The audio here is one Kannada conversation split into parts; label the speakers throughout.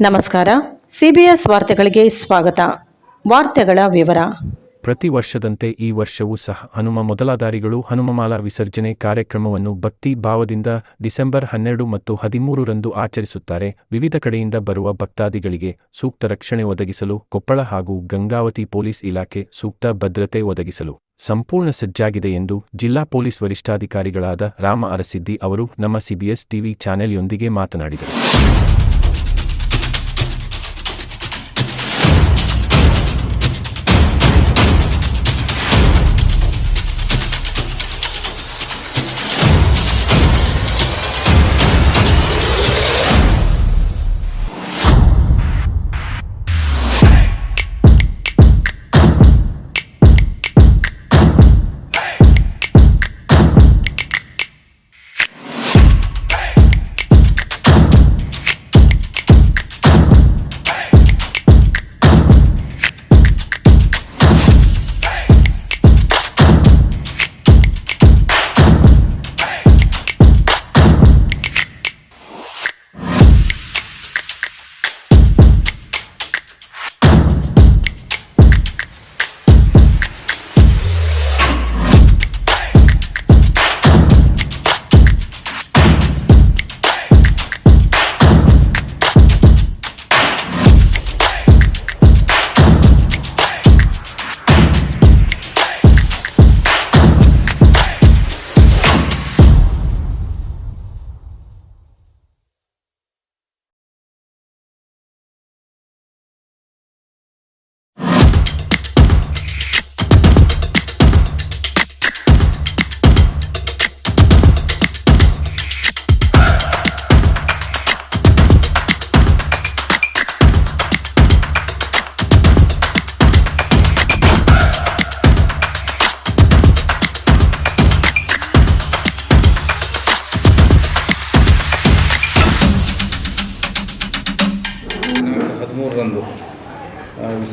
Speaker 1: ನಮಸ್ಕಾರ. ಸಿಬಿಎಸ್ ವಾರ್ತೆಗಳಿಗೆ ಸ್ವಾಗತ. ವಾರ್ತೆಗಳ ವಿವರ.
Speaker 2: ಪ್ರತಿ ವರ್ಷದಂತೆ ಈ ವರ್ಷವೂ ಸಹ ಹನುಮ ಮೊದಲಾದಾರಿಗಳು, ಹನುಮಮಾಲಾ ವಿಸರ್ಜನೆ ಕಾರ್ಯಕ್ರಮವನ್ನು ಭಕ್ತಿ ಭಾವದಿಂದ ಡಿಸೆಂಬರ್ ಹನ್ನೆರಡು ಮತ್ತು ಹದಿಮೂರರಂದು ಆಚರಿಸುತ್ತಾರೆ. ವಿವಿಧ ಕಡೆಯಿಂದ ಬರುವ ಭಕ್ತಾದಿಗಳಿಗೆ ಸೂಕ್ತ ರಕ್ಷಣೆ ಒದಗಿಸಲು ಕೊಪ್ಪಳ ಹಾಗೂ ಗಂಗಾವತಿ ಪೊಲೀಸ್ ಇಲಾಖೆ ಸೂಕ್ತ ಭದ್ರತೆ ಒದಗಿಸಲು ಸಂಪೂರ್ಣ ಸಜ್ಜಾಗಿದೆ ಎಂದು ಜಿಲ್ಲಾ ಪೊಲೀಸ್ ವರಿಷ್ಠಾಧಿಕಾರಿಗಳಾದ ರಾಮ ಅರಸಿದ್ದಿ ಅವರು ನಮ್ಮ ಸಿಬಿಎಸ್ ಟಿವಿ ಚಾನೆಲ್ಯೊಂದಿಗೆ ಮಾತನಾಡಿದರು.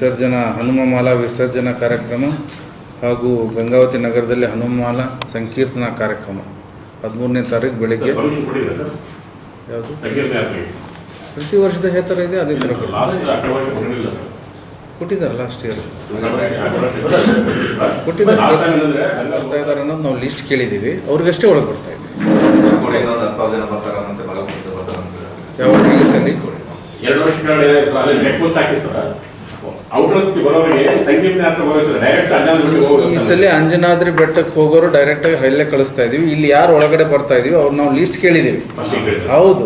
Speaker 3: ವಿಸರ್ಜನಾ ಹನುಮಮಾಲಾ ವಿಸರ್ಜನಾ ಕಾರ್ಯಕ್ರಮ ಹಾಗೂ ಗಂಗಾವತಿ ನಗರದಲ್ಲಿ ಹನುಮಮಾಲಾ ಸಂಕೀರ್ತನಾ ಕಾರ್ಯಕ್ರಮ. ಹದಿಮೂರನೇ ತಾರೀಕು ಬೆಳಿಗ್ಗೆ. ಯಾವುದು? ಪ್ರತಿ ವರ್ಷದ ಹೇತರ ಇದೆ ಅದೇ ಥರ. ಕೊಟ್ಟಿದ್ದಾರೆ ಲಾಸ್ಟ್ ಇಯರ್ ಕೊಟ್ಟಿದ್ದಾರೆ. ಬರ್ತಾ ಇದ್ದಾರೆ ಅನ್ನೋದು ನಾವು ಲಿಸ್ಟ್ ಕೇಳಿದ್ದೀವಿ. ಅವ್ರಿಗಷ್ಟೇ ಒಳಗೆ ಬರ್ತಾ ಇದೆ.
Speaker 4: ಕೂಡ ಇನ್ನೊಂದು ಹತ್ತು ಸಾವಿರ ಜನ ಬರ್ತಾರಂತೆ ಮಲಗುಂದ ಬರ್ತಾರಂತೆ
Speaker 3: ಯಾವಾಗ ರಿಲೀಸಲ್ಲಿ
Speaker 5: ಎರಡು ವರ್ಷ
Speaker 3: ಈ ಸಲ ಅಂಜನಾದ್ರಿ ಬೆಟ್ಟಕ್ಕೆ ಹೋಗೋರು ಡೈರೆಕ್ಟಾಗಿ ಹಳ್ಳೆ ಕಳಿಸ್ತಾ ಇದೀವಿ. ಇಲ್ಲಿ ಯಾರು ಒಳಗಡೆ ಬರ್ತಾ ಇದೀವಿ ಅವ್ರು ನಾವು ಲಿಸ್ಟ್
Speaker 5: ಕೇಳಿದೀವಿ.
Speaker 3: ಹೌದು.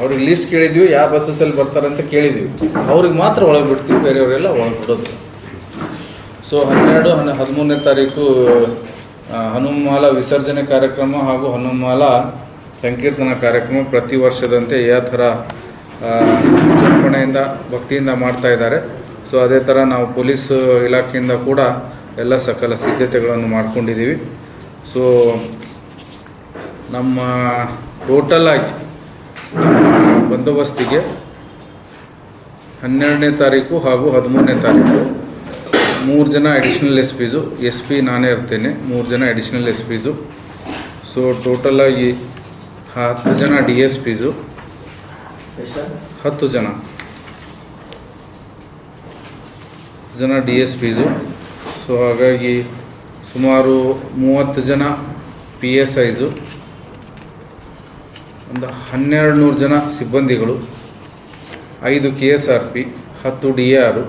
Speaker 3: ಅವ್ರಿಗೆ ಲಿಸ್ಟ್ ಕೇಳಿದ್ವಿ ಯಾವ ಬಸ್ಸಸ್ ಬರ್ತಾರೆ ಅಂತ ಕೇಳಿದ್ವಿ. ಅವ್ರಿಗೆ ಮಾತ್ರ ಒಳಗೆ ಬಿಡ್ತೀವಿ ಬೇರೆಯವರೆಲ್ಲ ಒಳಗೆ ಬಿಡೋದು. ಸೊ ಹನ್ನೆರಡು ಹನ್ನ ಹದಿಮೂರನೇ ತಾರೀಕು ಹನುಮಾಲ ವಿಸರ್ಜನೆ ಕಾರ್ಯಕ್ರಮ ಹಾಗೂ ಹನುಮಾಲ ಸಂಕೀರ್ತನ ಕಾರ್ಯಕ್ರಮ ಪ್ರತಿ ವರ್ಷದಂತೆ ಯಾವ ಥರ ಆ, ಭಕ್ತಿಯಿಂದ ಮಾಡ್ತಾ ಇದ್ದಾರೆ. ಸೊ ಅದೇ ಥರ ನಾವು ಪೊಲೀಸ್ ಇಲಾಖೆಯಿಂದ ಕೂಡ ಎಲ್ಲ ಸಕಲ ಸಿದ್ಧತೆಗಳನ್ನು ಮಾಡ್ಕೊಂಡಿದ್ದೀವಿ. ಸೊ ನಮ್ಮ ಟೋಟಲ್ ಆಗಿ ನಮ್ಮ ಬಂದೋಬಸ್ತಿಗೆ ಹನ್ನೆರಡನೇ ತಾರೀಕು ಹಾಗೂ ಹದಿಮೂರನೇ ತಾರೀಕು. ಮೂರು ಜನ additional S Ps S P ನಾನೇ ಇರ್ತೇನೆ. ಮೂರು ಜನ ಅಡಿಷ್ನಲ್ ಎಸ್ ಪಿಸು ಸೊ ಟೋಟಲಾಗಿ ಹತ್ತು ಜನ ಡಿ ಎಸ್ ಪಿಸು ಹತ್ತು ಜನ ಹತ್ತು ಜನ ಡಿ ಎಸ್ ಪಿಸು. ಸೊ ಹಾಗಾಗಿ ಸುಮಾರು ಮೂವತ್ತು ಜನ ಪಿ ಎಸ್ ಐಸು. ಒಂದು ಹನ್ನೆರಡು ನೂರು ಜನ ಸಿಬ್ಬಂದಿಗಳು. ಐದು ಕೆ ಎಸ್ ಆರ್ ಪಿ ಹತ್ತು ಡಿ ಆರು.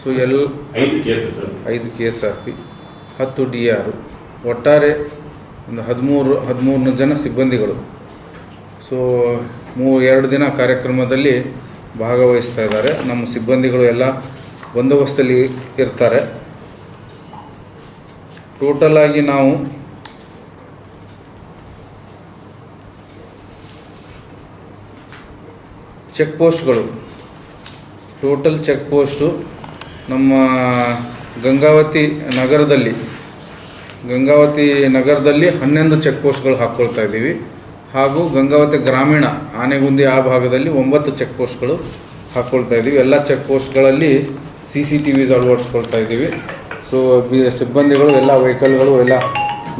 Speaker 3: ಸೊ ಎಲ್
Speaker 5: ಐದು
Speaker 3: ಕೆ ಎಸ್ ಆರ್ ಪಿ. ಹತ್ತು ಡಿ ಆರು. ಒಟ್ಟಾರೆ ಒಂದು ಹದಿಮೂರು ಹದಿಮೂರು ಜನ ಸಿಬ್ಬಂದಿಗಳು. ಸೊ ಮೂ ಎರಡು ದಿನ ಕಾರ್ಯಕ್ರಮದಲ್ಲಿ ಭಾಗವಹಿಸ್ತಾ ಇದ್ದಾರೆ. ನಮ್ಮ ಸಿಬ್ಬಂದಿಗಳು ಎಲ್ಲ ಬಂದೋಬಸ್ತಲ್ಲಿ ಇರ್ತಾರೆ. ಟೋಟಲ್ ಆಗಿ ನಾವು ಚೆಕ್ ಪೋಸ್ಟ್ಗಳು ಟೋಟಲ್ ಚೆಕ್ ಪೋಸ್ಟು ನಮ್ಮ ಗಂಗಾವತಿ ನಗರದಲ್ಲಿ ಗಂಗಾವತಿ ನಗರದಲ್ಲಿ ಹನ್ನೊಂದು ಚೆಕ್ ಪೋಸ್ಟ್ಗಳು ಹಾಕ್ಕೊಳ್ತಾ ಇದ್ದೀವಿ. ಹಾಗೂ ಗಂಗಾವತಿ ಗ್ರಾಮೀಣ ಆನೆಗುಂದಿ ಆ ಭಾಗದಲ್ಲಿ ಒಂಬತ್ತು ಚೆಕ್ ಪೋಸ್ಟ್ಗಳು ಹಾಕ್ಕೊಳ್ತಾ ಇದ್ದೀವಿ. ಎಲ್ಲ ಚೆಕ್ ಪೋಸ್ಟ್ಗಳಲ್ಲಿ ಸಿ ಸಿ ಟಿ ವಿಸ್ ಅಳವಡಿಸ್ಕೊಳ್ತಾ ಇದ್ದೀವಿ. ಸೊ ಸಿಬ್ಬಂದಿಗಳು, ಎಲ್ಲ ವೆಹಿಕಲ್ಗಳು ಎಲ್ಲ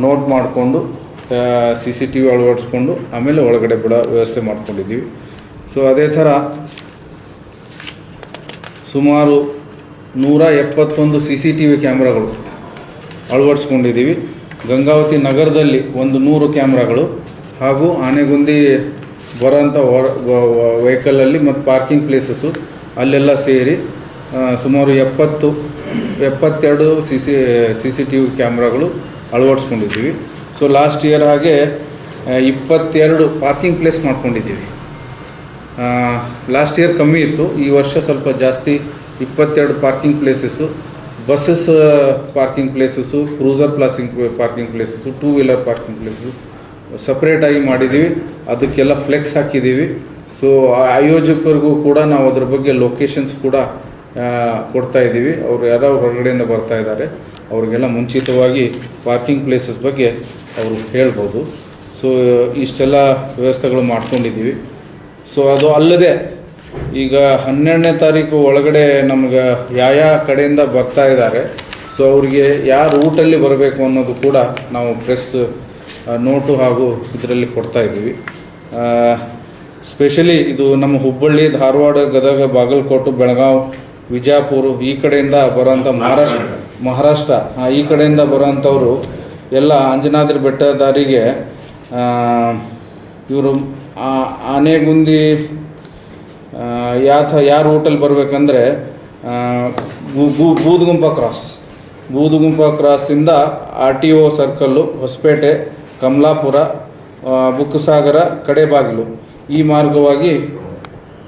Speaker 3: ನೋಟ್ ಮಾಡಿಕೊಂಡು ಸಿ ಸಿ ಟಿ ವಿ ಅಳವಡಿಸ್ಕೊಂಡು, ಆಮೇಲೆ ಒಳಗಡೆ ಬಿಡೋ ವ್ಯವಸ್ಥೆ ಮಾಡ್ಕೊಂಡಿದ್ದೀವಿ. ಸೊ ಅದೇ ಥರ ಸುಮಾರು ನೂರ ಎಪ್ಪತ್ತೊಂದು ಸಿ ಸಿ ಟಿ ವಿ ಕ್ಯಾಮ್ರಾಗಳು ಅಳವಡಿಸ್ಕೊಂಡಿದ್ದೀವಿ. ಗಂಗಾವತಿ ನಗರದಲ್ಲಿ ಒಂದು ನೂರು ಕ್ಯಾಮ್ರಾಗಳು ಹಾಗೂ ಆನೆಗುಂದಿ ಬರೋಂಥ ವೆಹಿಕಲಲ್ಲಿ ಮತ್ತು ಪಾರ್ಕಿಂಗ್ ಪ್ಲೇಸಸ್ಸು ಅಲ್ಲೆಲ್ಲ ಸೇರಿ ಸುಮಾರು ಎಪ್ಪತ್ತು, ಎಪ್ಪತ್ತೆರಡು C C C C T V ಕ್ಯಾಮ್ರಾಗಳು ಅಳವಡಿಸ್ಕೊಂಡಿದ್ದೀವಿ. ಸೊ ಲಾಸ್ಟ್ ಇಯರ್ ಹಾಗೆ ಇಪ್ಪತ್ತೆರಡು ಪಾರ್ಕಿಂಗ್ ಪ್ಲೇಸ್ ಮಾಡ್ಕೊಂಡಿದ್ದೀವಿ. ಲಾಸ್ಟ್ ಇಯರ್ ಕಮ್ಮಿ ಇತ್ತು. ಈ ವರ್ಷ ಸ್ವಲ್ಪ ಜಾಸ್ತಿ ಇಪ್ಪತ್ತೆರಡು parking places buses parking places cruiser ಪ್ಲಾಸಿಂಗ್ parking places two wheeler parking places ಸಪ್ರೇಟಾಗಿ ಮಾಡಿದ್ದೀವಿ ಅದಕ್ಕೆಲ್ಲ ಫ್ಲೆಕ್ಸ್ ಹಾಕಿದ್ದೀವಿ ಸೊ ಆಯೋಜಕರಿಗೂ ಕೂಡ ನಾವು ಅದ್ರ ಬಗ್ಗೆ ಲೊಕೇಶನ್ಸ್ ಕೂಡ ಕೊಡ್ತಾ ಇದ್ದೀವಿ ಅವರು ಯಾರೋ ಹೊರಗಡೆಯಿಂದ ಬರ್ತಾ ಇದ್ದಾರೆ. ಅವ್ರಿಗೆಲ್ಲ ಮುಂಚಿತವಾಗಿ ಪಾರ್ಕಿಂಗ್ ಪ್ಲೇಸಸ್ ಬಗ್ಗೆ ಅವರು ಹೇಳ್ಬೋದು. ಸೊ ಇಷ್ಟೆಲ್ಲ ವ್ಯವಸ್ಥೆಗಳು ಮಾಡ್ಕೊಂಡಿದ್ದೀವಿ ಸೊ ಅದು ಅಲ್ಲದೆ ಈಗ ಹನ್ನೆರಡನೇ ತಾರೀಕು ಒಳಗಡೆ ನಮ್ಗೆ ಯಾವ ಯಾವ ಕಡೆಯಿಂದ ಬರ್ತಾ ಇದ್ದಾರೆ. ಸೊ ಅವರಿಗೆ ಯಾವ ರೂಟಲ್ಲಿ ಬರಬೇಕು ಅನ್ನೋದು ಕೂಡ ನಾವು ಪ್ರೆಸ್ ನೋಟು ಹಾಗೂ ಇದರಲ್ಲಿ ಕೊಡ್ತಾ ಇದ್ದೀವಿ. ಸ್ಪೆಷಲಿ ಇದು ನಮ್ಮ ಹುಬ್ಬಳ್ಳಿ ಧಾರವಾಡ ಗದಗ ಬಾಗಲಕೋಟೆ ಬೆಳಗಾವಿ ವಿಜಯಪುರ ಈ ಕಡೆಯಿಂದ ಬರೋಂಥ ಮಹಾರಾಷ್ಟ್ರ ಮಹಾರಾಷ್ಟ್ರ. ಈ ಕಡೆಯಿಂದ ಬರೋಂಥವ್ರು ಎಲ್ಲ ಅಂಜನಾದ್ರಿ ಬೆಟ್ಟ ದಾರಿಗೆ ಇವರು ಆನೆಗುಂದಿ ಯಾವ ಯಾವ ರೂಟಲ್ಲಿ ಬರಬೇಕಂದ್ರೆ Budugumpa cross. Budugumpa ಕ್ರಾಸಿಂದ R T O circle Hosapete Kamalapura Bukkasagara, Kadebagilu. ಈ ಮಾರ್ಗವಾಗಿ,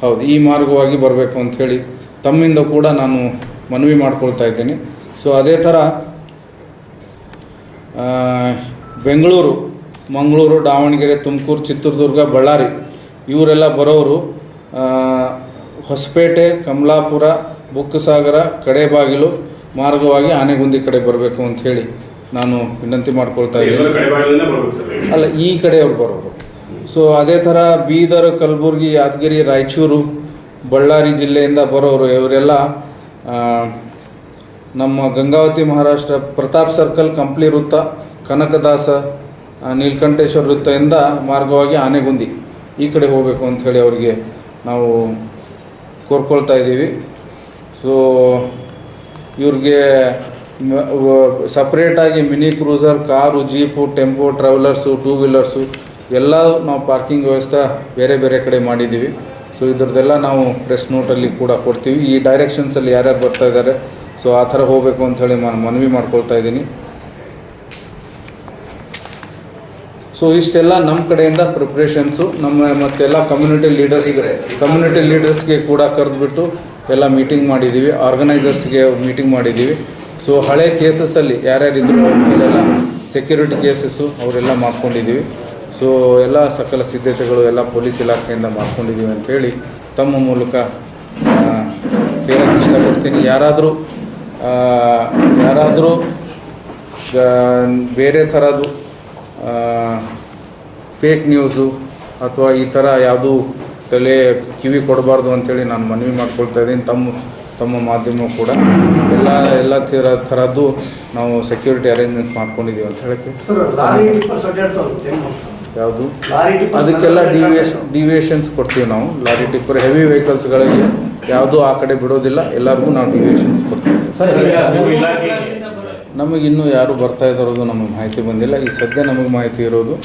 Speaker 3: ಹೌದು, ಈ ಮಾರ್ಗವಾಗಿ ಬರಬೇಕು ಅಂಥೇಳಿ ತಮ್ಮಿಂದ ಕೂಡ ನಾನು ಮನವಿ ಮಾಡ್ಕೊಳ್ತಾ ಇದ್ದೀನಿ. ಸೊ ಅದೇ ಥರ ಬೆಂಗಳೂರು, ಮಂಗಳೂರು, ದಾವಣಗೆರೆ, ತುಮಕೂರು, ಚಿತ್ರದುರ್ಗ, ಬಳ್ಳಾರಿ ಇವರೆಲ್ಲ ಬರೋರು ಹೊಸಪೇಟೆ, ಕಮಲಾಪುರ, ಬುಕ್ಕಸಾಗರ, ಕಡೆಬಾಗಿಲು ಮಾರ್ಗವಾಗಿ ಆನೆಗುಂದಿ ಕಡೆ ಬರಬೇಕು ಅಂಥೇಳಿ ನಾನು ವಿನಂತಿ ಮಾಡ್ಕೊಳ್ತಾ ಇದ್ದೀನಿ.
Speaker 5: ಕಡೆ
Speaker 3: ಅಲ್ಲ ಈ ಕಡೆಯವ್ರು ಬರೋರು. ಸೊ ಅದೇ ಥರ ಬೀದರ್ ಕಲಬುರ್ಗಿ ಯಾದಗಿರಿ ರಾಯಚೂರು ಬಳ್ಳಾರಿ ಜಿಲ್ಲೆಯಿಂದ ಬರೋರು ಇವರೆಲ್ಲ ನಮ್ಮ ಗಂಗಾವತಿ ಮಹಾರಾಷ್ಟ್ರ ಪ್ರತಾಪ್ ಸರ್ಕಲ್ ಕಂಪ್ಲಿ ವೃತ್ತ ಕನಕದಾಸ ನೀಲ್ಕಂಠೇಶ್ವರ ನೀಲಕಂಠೇಶ್ವರ ವೃತ್ತದಿಂದ ಮಾರ್ಗವಾಗಿ ಆನೆಗುಂದಿ ಈ ಕಡೆ ಹೋಗಬೇಕು ಅಂಥೇಳಿ ಅವರಿಗೆ ನಾವು ಕೋರ್ಕೊಳ್ತಾ ಇದ್ದೀವಿ. ಸೊ ಇವ್ರಿಗೆ ಸಪ್ರೇಟಾಗಿ mini cruiser, car jeep tempo travellers two wheelers ಎಲ್ಲ ನಾವು ಪಾರ್ಕಿಂಗ್ ವ್ಯವಸ್ಥೆ ಬೇರೆ ಬೇರೆ ಕಡೆ ಮಾಡಿದ್ದೀವಿ. ಸೊ ಇದ್ರದ್ದೆಲ್ಲ ನಾವು ಪ್ರೆಸ್ ನೋಟಲ್ಲಿ ಕೂಡ ಕೊಡ್ತೀವಿ. ಈ ಡೈರೆಕ್ಷನ್ಸಲ್ಲಿ ಯಾರ್ಯಾರು ಬರ್ತಾ ಇದ್ದಾರೆ ಸೊ ಆ ಥರ ಹೋಗಬೇಕು ಅಂಥೇಳಿ ನಾನು ಮನವಿ ಮಾಡ್ಕೊಳ್ತಾ ಇದ್ದೀನಿ. ಸೊ ಇಷ್ಟೆಲ್ಲ ನಮ್ಮ ಕಡೆಯಿಂದ ಪ್ರಿಪ್ರೇಷನ್ಸು ನಮ್ಮ ಮತ್ತೆಲ್ಲ ಕಮ್ಯುನಿಟಿ ಲೀಡರ್ಸ್ಗೆ ಕಮ್ಯುನಿಟಿ ಲೀಡರ್ಸ್ಗೆ ಕೂಡ ಕರೆದುಬಿಟ್ಟು ಎಲ್ಲ ಮೀಟಿಂಗ್ ಮಾಡಿದ್ದೀವಿ. ಆರ್ಗನೈಸರ್ಸ್ಗೆ ಮೀಟಿಂಗ್ ಮಾಡಿದ್ದೀವಿ. ಸೊ ಹಳೆ ಕೇಸಸ್ಸಲ್ಲಿ ಯಾರ್ಯಾರಿದ್ರು ಅವರೆಲ್ಲ ಸೆಕ್ಯೂರಿಟಿ ಕೇಸಸ್ಸು ಅವರೆಲ್ಲ ಮಾಡ್ಕೊಂಡಿದ್ದೀವಿ ಸೊ ಎಲ್ಲ ಸಕಲ ಸಿದ್ಧತೆಗಳು ಎಲ್ಲ ಪೊಲೀಸ್ ಇಲಾಖೆಯಿಂದ ಮಾಡ್ಕೊಂಡಿದ್ದೀವಿ ಅಂಥೇಳಿ ತಮ್ಮ ಮೂಲಕ ಹೇಳಕ್ಕೆ ಇಷ್ಟಪಡ್ತೀನಿ. ಯಾರಾದರೂ ಯಾರಾದರೂ ಬೇರೆ ಥರದ್ದು ಫೇಕ್ ನ್ಯೂಸು ಅಥವಾ ಈ ಥರ ಯಾವುದೂ ತಲೆ ಕಿವಿ ಕೊಡಬಾರ್ದು ಅಂಥೇಳಿ ನಾನು ಮನವಿ ಮಾಡ್ಕೊಳ್ತಾ ಇದ್ದೀನಿ. ತಮ್ಮ ತಮ್ಮ ಮಾಧ್ಯಮ ಕೂಡ ಎಲ್ಲ ಎಲ್ಲ ತೀರ ಥರದ್ದು ನಾವು ಸೆಕ್ಯೂರಿಟಿ ಅರೇಂಜ್ಮೆಂಟ್ ಮಾಡ್ಕೊಂಡಿದ್ದೀವಿ ಅಂತ ಹೇಳಕ್ಕೆ ಯಾವುದು? ಅದಕ್ಕೆಲ್ಲ. ಡಿವಿಯೇಷನ್ ಡಿವಿಯೇಷನ್ಸ್ ಕೊಡ್ತೀವಿ ನಾವು. ಲಾರಿ ಟಿಪ್ಪರ್ ಹೆವಿ ವೆಹಿಕಲ್ಸ್ಗಳಿಗೆ ಯಾವುದೂ ಆ ಕಡೆ ಬಿಡೋದಿಲ್ಲ. ಎಲ್ಲರಿಗೂ ನಾವು ಡಿವಿಯೇಷನ್ಸ್ ಕೊಡ್ತೀವಿ. ನಮಗೆ ಇನ್ನೂ ಯಾರು ಬರ್ತಾ ಇದ್ದಾರೋದು ನಮಗೆ ಮಾಹಿತಿ ಬಂದಿಲ್ಲ. ಈ ಸದ್ಯ ನಮಗೆ ಮಾಹಿತಿ ಇರೋದು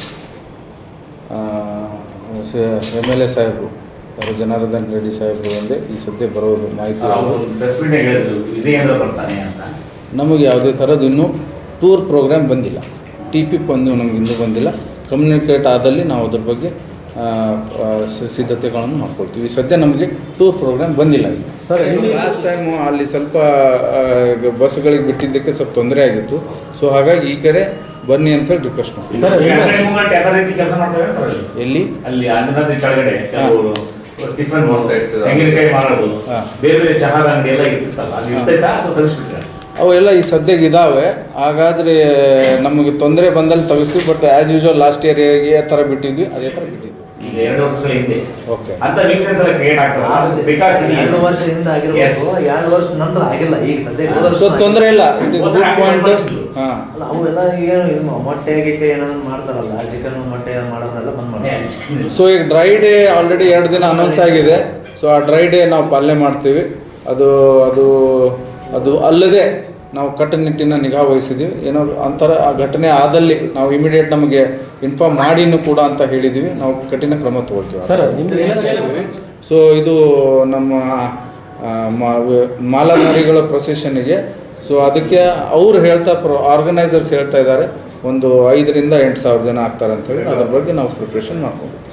Speaker 3: ಎಂ ಎಲ್ ಎ ಸಾಹೇಬರು. ಯಾರು ಜನಾರ್ದನ್ ರೆಡ್ಡಿ ಸಾಹೇಬರು ಒಂದೇ ಈ ಸದ್ಯ ಬರೋದು ಮಾಹಿತಿ ನಮಗೆ ಯಾವುದೇ ಥರದ್ದು ಇನ್ನೂ ಟೂರ್ ಪ್ರೋಗ್ರಾಮ್ ಬಂದಿಲ್ಲ ಟಿ ಪಿ ಬಂದು ನಮಗೆ ಇನ್ನೂ ಬಂದಿಲ್ಲ ಕಮ್ಯುನಿಕೇಟ್ ಆದಲ್ಲಿ ನಾವು ಅದ್ರ ಬಗ್ಗೆ ಸಿದ್ಧತೆಗಳನ್ನು ಮಾಡ್ಕೊಳ್ತೀವಿ ಸದ್ಯ ನಮಗೆ ಟೂರ್ ಪ್ರೋಗ್ರಾಮ್ ಬಂದಿಲ್ಲ ಸರ್ ಲಾಸ್ಟ್ ಟೈಮು ಅಲ್ಲಿ ಸ್ವಲ್ಪ ಬಸ್ಗಳಿಗೆ ಬಿಟ್ಟಿದ್ದಕ್ಕೆ ಸ್ವಲ್ಪ ತೊಂದರೆ ಆಗಿತ್ತು ಸೊ ಹಾಗಾಗಿ ಈ ಕಡೆ ಬನ್ನಿ ಅಂತ ಹೇಳಿ ರಿಕ್ವೆಸ್ಟ್ ಮಾಡ್ತೀವಿ
Speaker 6: ಎಲ್ಲಿ ಅಲ್ಲಿ ಟಿಫನ್ ತೆಂಗಿನಕಾಯಿ ಮಾರೋದು ಬೇರೆ ಬೇರೆ ಚಹಾದ ಅಂಗಡಿ ಎಲ್ಲ ಇರ್ತಿತ್ತಲ್ಲ ಅದು ಇರ್ತೈತಾ ಅಥವಾ
Speaker 3: ಅವೆಲ್ಲ ಈ ಸದ್ಯಕ್ಕೆ ಇದಾವೆ. ಹಾಗಾದ್ರೆ ನಮಗೆ ತೊಂದರೆ ಬಂದಲ್ಲಿ ತೆಗಿಸ್ತೀವಿ but as usual last year ಯಾವ ಥರ ಬಿಟ್ಟಿದ್ವಿ ಅದೇ ಥರ ಬಿಟ್ಟಿದ್ವಿ.
Speaker 6: ಈಗ ಎರಡು ವರ್ಷಗಳ ಹಿಂದೆ.
Speaker 3: ಓಕೆ
Speaker 6: ಅಂತ ವೀಕ್ಷನ್ಸ್ ಎಲ್ಲ ಕ್ರಿಯೇಟ್ ಆಗ್ತದೆ ಬಿಕಾಸ್
Speaker 7: ಎರಡು ವರ್ಷ ಹಿಂದೆ ಆಗಿರ್ಬೋದು ಎರಡು ವರ್ಷ ನಂತರ ಆಗಿಲ್ಲ. ಈಗ ಸದ್ಯ ಹೋದ ವರ್ಷ
Speaker 3: ಸೊ ತೊಂದರೆ ಇಲ್ಲ. ಇಟ್ ಇಸ್ ಗುಡ್ ಪಾಯಿಂಟ್ ಹಾಂ.
Speaker 7: ಅಲ್ಲ ಅವೆಲ್ಲ ಏನು ಇದು ಮೊಟ್ಟೆ ಗಿಟ್ಟೆ ಏನಾದ್ರು ಮಾಡ್ತಾರಲ್ಲ ಚಿಕನ್ ಮೊಟ್ಟೆ ಮಾಡೋದ್ರೆಲ್ಲ ಬಂದ್ ಮಾಡ್ತಾರೆ.
Speaker 3: ಸೊ ಈಗ ಡ್ರೈ ಡೇ ಆಲ್ರೆಡಿ ಎರಡು ದಿನ ಅನೌನ್ಸ್ ಆಗಿದೆ. ಸೊ ಆ ಡ್ರೈ ಡೇ ನಾವು ಪಾಲನೆ ಮಾಡ್ತೀವಿ. ಅದು ಅದು ಅದು ಅಲ್ಲದೆ ನಾವು ಕಟ್ಟುನಿಟ್ಟಿನ ನಿಗಾ ವಹಿಸಿದ್ದೀವಿ ಏನೋ ಅಂತರ ಆ ಘಟನೆ ಆದಲ್ಲಿ ನಾವು ಇಮಿಡಿಯೇಟ್ ನಮಗೆ ಇನ್ಫಾರ್ಮ್ ಮಾಡಿನೂ ಕೂಡ ಅಂತ ಹೇಳಿದ್ದೀವಿ ನಾವು ಕಠಿಣ ಕ್ರಮ ತಗೊಳ್ತೀವಿ.
Speaker 6: ಸರ್
Speaker 3: ಸೊ ಇದು ನಮ್ಮ ಮಾಲಾಧಾರಿಗಳ ಪ್ರೊಸೆಷನ್ಗೆ ಸೊ ಅದಕ್ಕೆ ಅವ್ರು ಹೇಳ್ತಾ ಪ್ರೋ ಆರ್ಗನೈಸರ್ಸ್ ಹೇಳ್ತಾ ಇದ್ದಾರೆ. ಒಂದು ಐದರಿಂದ ಎಂಟು ಸಾವಿರ ಜನ ಆಗ್ತಾರೆ ಅಂತ ಹೇಳಿ ಅದ್ರ ಬಗ್ಗೆ ನಾವು ಪ್ರಿಪ್ರೇಷನ್ ಮಾಡ್ಕೊಂಡಿದ್ದೀವಿ